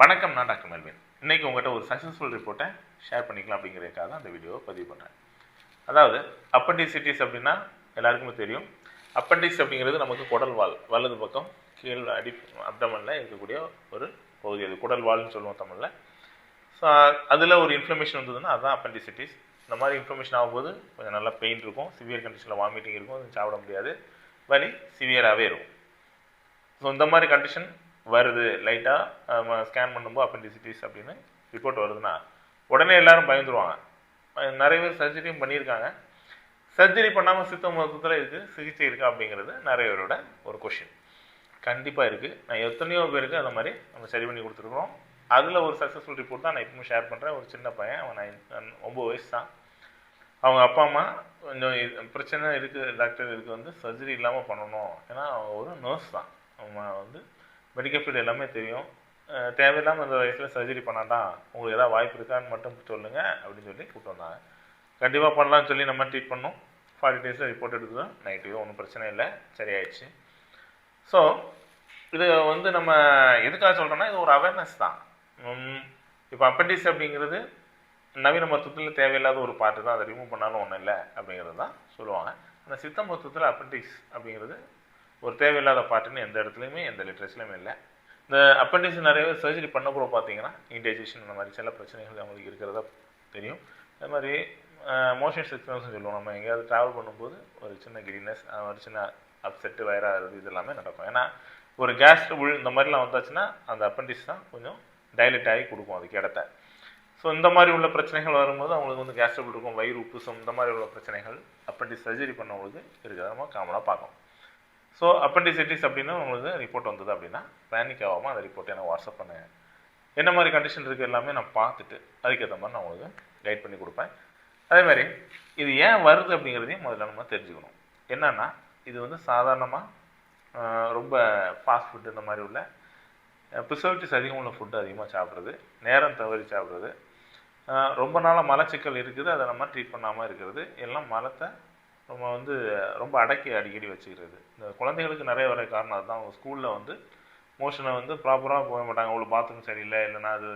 வணக்கம் நான் doctor Melvin இன்னைக்கு உங்கள்கிட்ட ஒரு சக்ஸஸ்ஃபுல் ரிப்போர்ட்டை ஷேர் பண்ணிக்கலாம் அப்படிங்கிறதுக்காக தான் அந்த வீடியோவை பதிவு பண்ணுறேன் அதாவது அப்பண்டிசிட்டிஸ் அப்படின்னா எல்லாருக்குமே தெரியும். அப்பண்டிஸ் அப்படிங்கிறது நமக்கு குடல் வால் வலது பக்கம் கீழ் அடி அப்டமனில் இருக்கக்கூடிய ஒரு பகுதி. அது குடல் வால்னு சொல்லுவோம் தமிழில். ஸோ அதில் ஒரு இன்ஃப்ளமேஷன் வந்ததுன்னா அதுதான் அப்பண்டிசிட்டிஸ் இந்த மாதிரி இன்ஃப்ளமேஷன் ஆகும்போது கொஞ்சம் நல்லா பெயின் இருக்கும் சிவியர் கண்டிஷனில் வாமிட்டிங் இருக்கும் அது சாப்பிட முடியாது. வலி சிவியராகவே இருக்கும். ஸோ இந்த மாதிரி கண்டிஷன் வருது லைட்டாக ஸ்கேன் பண்ணும்போது அப்பெண்டிசிட்டிஸ் அப்படின்னு ரிப்போர்ட் வருதுன்னா உடனே எல்லாரும் பயந்துருவாங்க. நிறைய பேர் சர்ஜரியும் பண்ணியிருக்காங்க. சர்ஜரி பண்ணாமல் சித்த மருத்துவத்தில் இதுக்கு சிகிச்சை இருக்கா அப்படிங்கிறது நிறைய பேரோட ஒரு கொஷின் கண்டிப்பாக இருக்குது நான் எத்தனையோ பேருக்கு அந்த மாதிரி நம்ம சரி பண்ணி கொடுத்துருக்குறோம். அதில் ஒரு சக்ஸஸ்ஃபுல் ரிப்போர்ட் தான் நான் எப்பவுமே ஷேர் பண்ணுறேன் ஒரு சின்ன பையன் அவன் நைன் ஒம்பது வயசு தான். அவங்க அப்பா அம்மா கொஞ்சம் இது பிரச்சனை இருக்குது டாக்டர் இதுக்கு வந்து சர்ஜரி இல்லாமல் பண்ணணும். ஏன்னா அவங்க ஒரு நர்ஸ் தான். அவங்க வந்து மெடிக்கல் ஃபீல்டு எல்லாமே தெரியும். தேவையில்லாமல் இந்த வயசில் சர்ஜரி பண்ணாதான் உங்களுக்கு எதாவது வாய்ப்பு இருக்கான்னு மட்டும் சொல்லுங்கள் அப்படின்னு சொல்லி கூப்பிட்டு வந்தாங்க. கண்டிப்பாக பண்ணலாம்னு சொல்லி நம்ம ட்ரீட் பண்ணோம். ஃபார்ட்டி டேஸில் ரிப்போர்ட் எடுத்ததும் நெகட்டிவ் ஒன்றும் பிரச்சனை இல்லை. சரியாயிடுச்சு. ஸோ இது வந்து நம்ம எதுக்காக சொல்கிறோன்னா இது ஒரு அவேர்னஸ் தான். இப்போ அப்பண்டிஸ் அப்படிங்கிறது நவீன மருத்துவத்தில் தேவையில்லாத ஒரு பாட்டு தான். அதை ரிமூவ் பண்ணாலும் ஒன்றும் இல்லை அப்படிங்கிறது தான் சொல்லுவாங்க. அந்த சித்த மருத்துவத்தில் அப்பண்டிக்ஸ் அப்படிங்கிறது ஒரு தேவையில்லாத பாட்டுன்னு எந்த இடத்துலையுமே எந்த லிட்ரேச்சர்லையுமே இல்லை. இந்த அப்பண்டிஸ் நிறைய சர்ஜரி பண்ணக்கூட பார்த்தீங்கன்னா இன்டைஜேஷன் இந்த மாதிரி சில பிரச்சனைகள் அவங்களுக்கு இருக்கிறதா தெரியும். அது மாதிரி மோஷன் சிக்னல்ஸ்னு சொல்லுவோம். நம்ம எங்கேயாவது ட்ராவல் பண்ணும்போது ஒரு சின்ன கிரினஸ் ஒரு சின்ன அப்செட்டு வயராகிறது இது எல்லாமே நடக்கும். ஏன்னா ஒரு கேஸ் உள் இந்த மாதிரிலாம் வந்தாச்சுன்னா அந்த அப்பண்டிஸ் தான் கொஞ்சம் டைலட் ஆகி கொடுக்கும் அதுக்கு இடத்த. ஸோ இந்த மாதிரி உள்ள பிரச்சனைகள் வரும்போது அவங்களுக்கு வந்து கேஸ் இருக்கும் வயிறு உப்புசம் இந்த மாதிரி உள்ள பிரச்சனைகள் அப்பண்டிஸ் சர்ஜரி பண்ணவங்களுக்கு இருக்கிறத நம்ம காமனாக பார்க்கணும். ஸோ அப்பண்டிசைட்டிஸ் அப்படின்னு உங்களுக்கு ரிப்போர்ட் வந்தது அப்படின்னா பேனிக் ஆகாமல் அந்த ரிப்போர்ட்டை எனக்கு வாட்ஸ்அப் பண்ணுங்க என்ன மாதிரி கண்டிஷன் இருக்குது எல்லாமே நான் பார்த்துட்டு அதுக்கேற்ற மாதிரி நான் உங்களுக்கு கைட் பண்ணி கொடுப்பேன். அதே மாதிரி இது ஏன் வருது அப்படிங்கிறதையும் முதல்ல நம்ம தெரிஞ்சுக்கணும். என்னன்னா இது வந்து சாதாரணமாக ரொம்ப ஃபாஸ்ட் ஃபுட்டு இந்த மாதிரி உள்ள ப்ரிசர்வேட்டிவ்ஸ் அதிகம் உள்ள ஃபுட்டு அதிகமாக சாப்பிட்றது நேரம் தவறி சாப்பிட்றது ரொம்ப நாளாக மலச்சிக்கல் இருக்குது அதை நம்ம ட்ரீட் பண்ணாமல் இருக்கிறது எல்லாம் மலத்தை நம்ம வந்து ரொம்ப அடக்கி அடிக்கடி வச்சுக்கிறது. இந்த குழந்தைகளுக்கு நிறைய வர காரணம் அதுதான். அவங்க ஸ்கூலில் வந்து மோஷனை வந்து ப்ராப்பராக போக மாட்டாங்க. அவ்வளோ பாத்ரூம் சரியில்லை இல்லைன்னா அது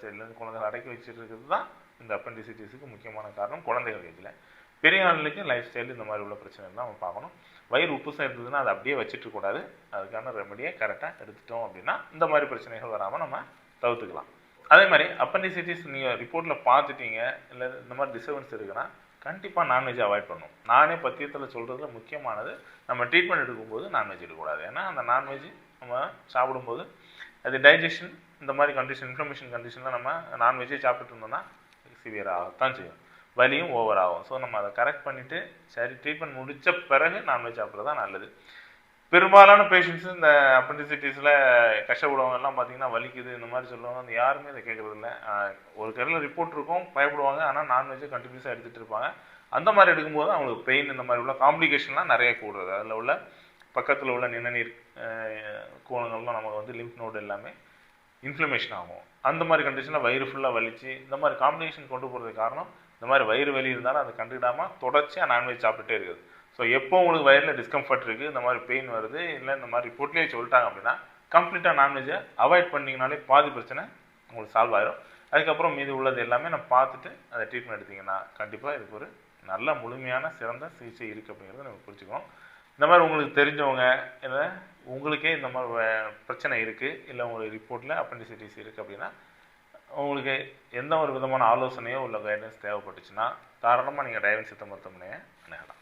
சரியில்லைன்னு குழந்தைகள் அடக்கி வச்சுருக்கிறது தான் இந்த அப்பண்டிசிட்டிஸுக்கு முக்கியமான காரணம் குழந்தைகள் இதில் பெரிய ஆளுக்கு லைஃப் ஸ்டைல் இந்த மாதிரி உள்ள பிரச்சனை தான் நம்ம பார்க்கணும். வயிறு உப்பு சேர்ந்ததுன்னா அதை அப்படியே வச்சுட்டுக்கூடாது அதுக்கான ரெமடியை கரெக்டாக எடுத்துட்டோம் அப்படின்னா இந்த மாதிரி பிரச்சனைகள் வராமல் நம்ம தவிர்த்துக்கலாம். அதே மாதிரி அப்பண்டிசிட்டிஸ் நீங்கள் ரிப்போர்ட்டில் பார்த்துட்டீங்க இல்லை இந்த மாதிரி டிஸ்டர்பன்ஸ் இருக்குன்னா கண்டிப்பாக நான்வெஜ் அவாய்ட் பண்ணணும் நானே பத்தியத்தில் சொல்கிறதுல முக்கியமானது நம்ம ட்ரீட்மெண்ட் எடுக்கும்போது நான்வெஜ் எடுக்கக்கூடாது. ஏன்னா அந்த நான்வெஜ் நம்ம சாப்பிடும்போது அது டைஜஷன் இந்த மாதிரி கண்டிஷன் இன்ஃப்ளமேஷன் கண்டிஷனில் நம்ம நான்வெஜ்ஜே சாப்பிட்டுட்டு இருந்தோம்னா சிவியர் ஆகத்தான் செய்யும். வலியும் ஓவர் ஆகும். ஸோ நம்ம அதை கரெக்ட் பண்ணிவிட்டு சரி ட்ரீட்மெண்ட் முடித்த பிறகு நான்வெஜ் சாப்பிட்றது தான் நல்லது. பெரும்பாலான பேஷண்ட்ஸ் இந்த அப்பண்டிசிட்டிஸில் கஷ்டப்படுவாங்க எல்லாம் பார்த்தீங்கன்னா வலிக்குது இந்த மாதிரி சொல்லுவாங்க. அந்த யாருமே இதை கேட்குறது இல்லை ஒரு கடையில் ரிப்போர்ட் இருக்கும் பயப்படுவாங்க. ஆனால் நான்வெஜ்ஜை கண்டினியூஸாக எடுத்துகிட்டு இருப்பாங்க. அந்த மாதிரி எடுக்கும்போது அவங்களுக்கு பெயின் இந்த மாதிரி உள்ள காம்ப்ளிகேஷன்லாம் நிறைய கூடுறது அதில் உள்ள பக்கத்தில் உள்ள நிணநீர் கோணங்கள்லாம் நமக்கு வந்து லிம்ப் நோடு எல்லாமே இன்ஃப்ளமேஷன் ஆகும். அந்த மாதிரி கண்டிஷனில் வயிறு ஃபுல்லாக வலிச்சு இந்த மாதிரி காம்பினேஷன் கொண்டு போகிறதுக்கு காரணம் இந்த மாதிரி வயிறு வலி இருந்தாலும் அதை கண்டுக்கிடாமல் தொடர்ச்சியாக நான்வெஜ் சாப்பிட்டுட்டே இருக்குது. ஸோ எப்போ உங்களுக்கு வயரில் டிஸ்கம்ஃபர்ட் இருக்குது இந்த மாதிரி பெயின் வருது இல்லை இந்த மாதிரி ரிப்போர்ட்லேயே சொல்லிட்டாங்க அப்படின்னா கம்ப்ளீட்டாக நான்வெஜ்ஜை அவாய்ட் பண்ணிங்கனாலே பாதி பிரச்சனை உங்களுக்கு சால்வ் ஆயிரும். அதுக்கப்புறம் மீதி உள்ளது எல்லாமே நம்ம பார்த்துட்டு அதை ட்ரீட்மெண்ட் எடுத்தீங்கன்னா கண்டிப்பாக இதுக்கு ஒரு நல்ல முழுமையான சிறந்த சிகிச்சை இருக்குது அப்படிங்கிறத நம்ம புரிஞ்சுக்கணும் இந்த மாதிரி உங்களுக்கு தெரிஞ்சவங்க இல்லை உங்களுக்கே இந்த மாதிரி பிரச்சனை இருக்குது இல்லை உங்களுக்கு ரிப்போர்ட்டில் அப்பண்டிசிட்டிஸ் இருக்குது அப்படின்னா உங்களுக்கு எந்த ஒரு விதமான ஆலோசனையோ உள்ள கைடன்ஸ் தேவைப்பட்டுச்சுன்னா தாராளமாக நீங்கள் டயவன் சித்த மருத்துவமனையை அணுகலாம்.